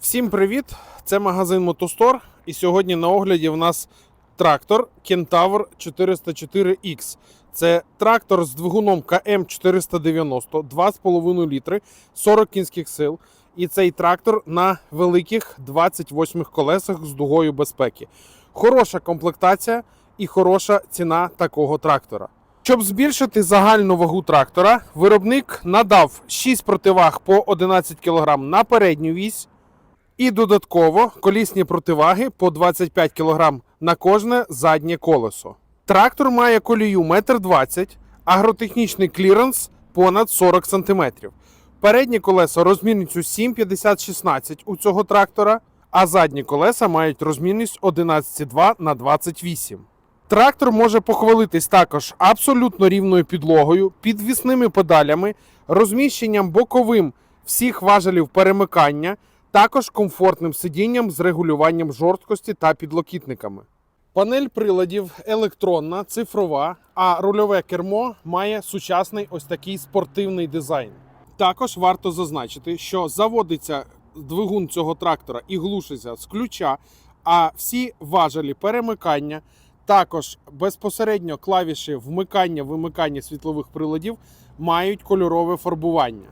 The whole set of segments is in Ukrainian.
Всім привіт! Це магазин Мотостор. І сьогодні на огляді в нас трактор Kentaur 404X. Це трактор з двигуном КМ 490, 2,5 літри, 40 кінських сил. І цей трактор на великих 28 колесах з дугою безпеки. Хороша комплектація і хороша ціна такого трактора. Щоб збільшити загальну вагу трактора, виробник надав 6 противаг по 11 кг на передню вісь. І додатково колісні противаги по 25 кг на кожне заднє колесо. Трактор має колію 1,20 м, агротехнічний кліренс понад 40 см. Передні колеса розмірністю 7,50-16 у цього трактора, а задні колеса мають розмірність 11,2 на 28. Трактор може похвалитись також абсолютно рівною підлогою, підвісними педалями, розміщенням боковим всіх важелів перемикання, також комфортним сидінням з регулюванням жорсткості та підлокітниками. Панель приладів електронна, цифрова, а рульове кермо має сучасний ось такий спортивний дизайн. Також варто зазначити, що заводиться двигун цього трактора і глушиться з ключа, а всі важелі перемикання, також безпосередньо клавіші вмикання вимикання світлових приладів мають кольорове фарбування.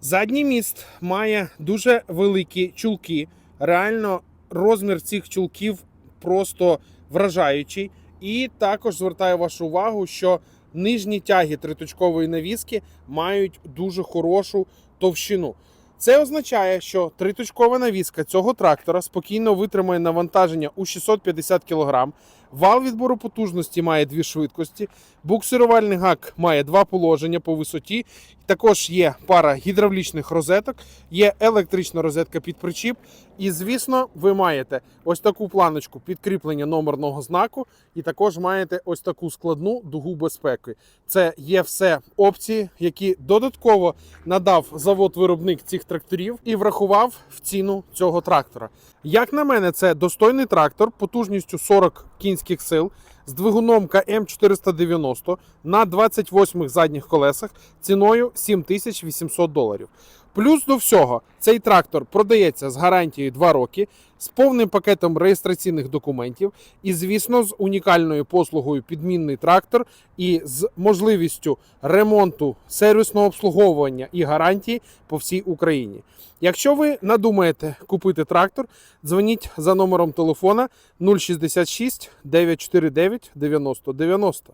Задній міст має дуже великі чулки. Реально, розмір цих чулків просто вражаючий. І також звертаю вашу увагу, що нижні тяги триточкової навіски мають дуже хорошу товщину. Це означає, що триточкова навіска цього трактора спокійно витримає навантаження у 650 кг. Вал відбору потужності має дві швидкості. Буксирувальний гак має два положення по висоті. Також є пара гідравлічних розеток, є електрична розетка під причіп. І, звісно, ви маєте ось таку планочку підкріплення номерного знаку, і також маєте ось таку складну дугу безпеки. Це є все опції, які додатково надав завод-виробник цих тракторів і врахував в ціну цього трактора. Як на мене, це достойний трактор потужністю 40 кінських сил з двигуном КМ 490 на 28 задніх колесах ціною 7800 доларів. Плюс до всього, цей трактор продається з гарантією 2 роки, з повним пакетом реєстраційних документів і, звісно, з унікальною послугою підмінний трактор і з можливістю ремонту, сервісного обслуговування і гарантії по всій Україні. Якщо ви надумаєте купити трактор, дзвоніть за номером телефона 066 949 90 90.